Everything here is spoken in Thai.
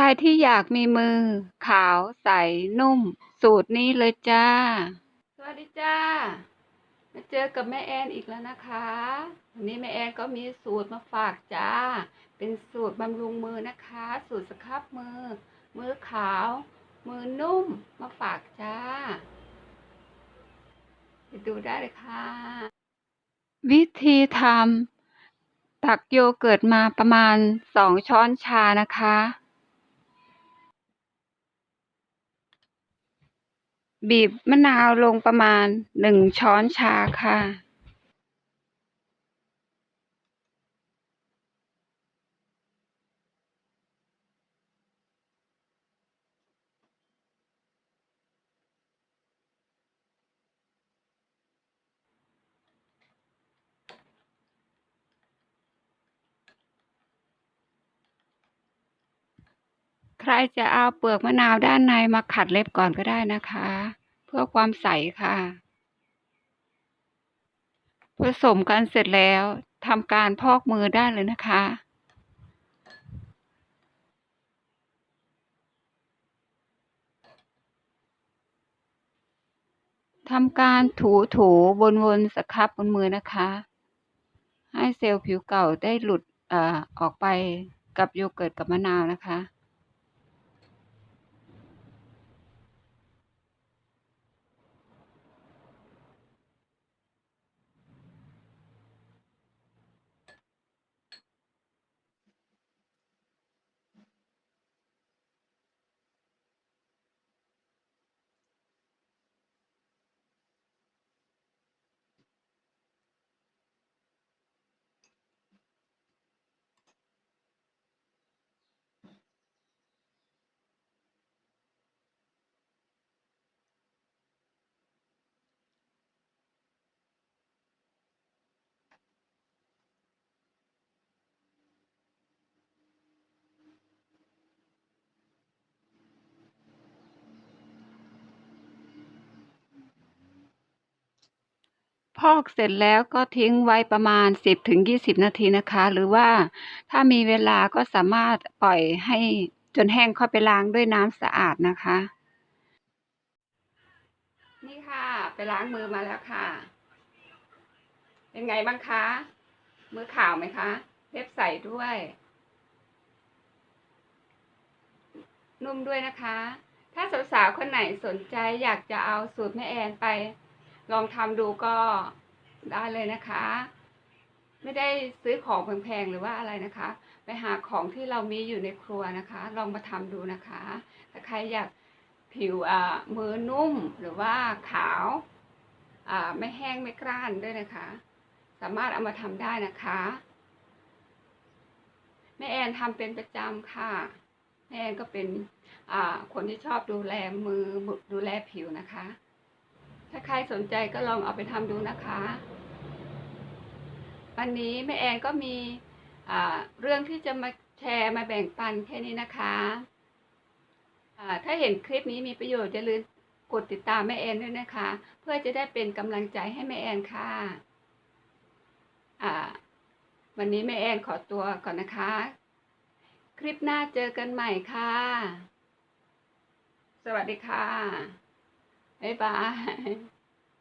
รที่อยากมีมือ ขาวใสนุ่ม สูตรนี้เลยจ้า สวัสดีจ้า มาเจอกับแม่แอนอีกแล้วนะคะ วันนี้แม่แอนก็มีสูตรมาฝากจ้า เป็นสูตรบำรุงมือนะคะ สูตรสครับมือ มือขาว มือนุ่มมาฝากจ้าไปดูได้เลยค่ะ วิธีทำตักโยเกิร์ตมาประมาณสองช้อนชานะคะ บีบมะนาวลงประมาณหนึ่งช้อนชาค่ะ ใครจะเอาเปลือกมะนาวด้านในมาขัดเล็บก่อนก็ได้นะคะ เพื่อความใสค่ะ ผสมกันเสร็จแล้วทำการพอกมือได้เลยนะคะทำการถูถูวนๆสครับบนมือนะคะ ให้เซลล์ผิวเก่าได้หลุดเอ่อออกไปกับโยเกิร์ตกับมะนาวนะคะ อกเสร็จแล้วก็ทิ้งไว้ประมาณสิบถึงยี่สิบนาทีนะคะ หรือว่าถ้ามีเวลาก็สามารถปล่อยให้จนแห้งค่อยไปล้างด้วยน้ำสะอาดนะคะ นี่ค่ะ ไปล้างมือมาแล้วค่ะ เป็นไงบ้างคะ มือขาวไหมคะเล็บใสด้วย นุ่มด้วยนะคะ ถ้าสาวๆคนไหนสนใจอยากจะเอาสูตรแม่แอนไป ลองทำดูก็ได้เลยนะคะ ไม่ได้ซื้อของแพงๆหรือว่าอะไรนะคะ ไปหาของที่เรามีอยู่ในครัวนะคะ ลองมาทำดูนะคะถ้าใครอยากผิวอ่ามือนุ่มหรือว่าขาวอ่าไม่แห้งไม่กร้านด้วยนะคะ สามารถเอามาทำได้นะคะแม่แอนทำเป็นประจำค่ะแม่แอนก็เป็นอ่าคนที่ชอบดูแลมือดูแลผิวนะคะ ถ้าใครสนใจก็ลองเอาไปทำดูนะคะ วันนี้แม่แอนก็มีเรื่องที่จะมาแชร์มาแบ่งปันแค่นี้นะคะถ้าเห็นคลิปนี้มีประโยชน์อย่าลืมกดติดตามแม่แอนด้วยนะคะ เพื่อจะได้เป็นกำลังใจให้แม่แอนค่ะวันนี้แม่แอนขอตัวก่อนนะคะ คลิปหน้าเจอกันใหม่ค่ะ สวัสดีค่ะ บ๊ายบาย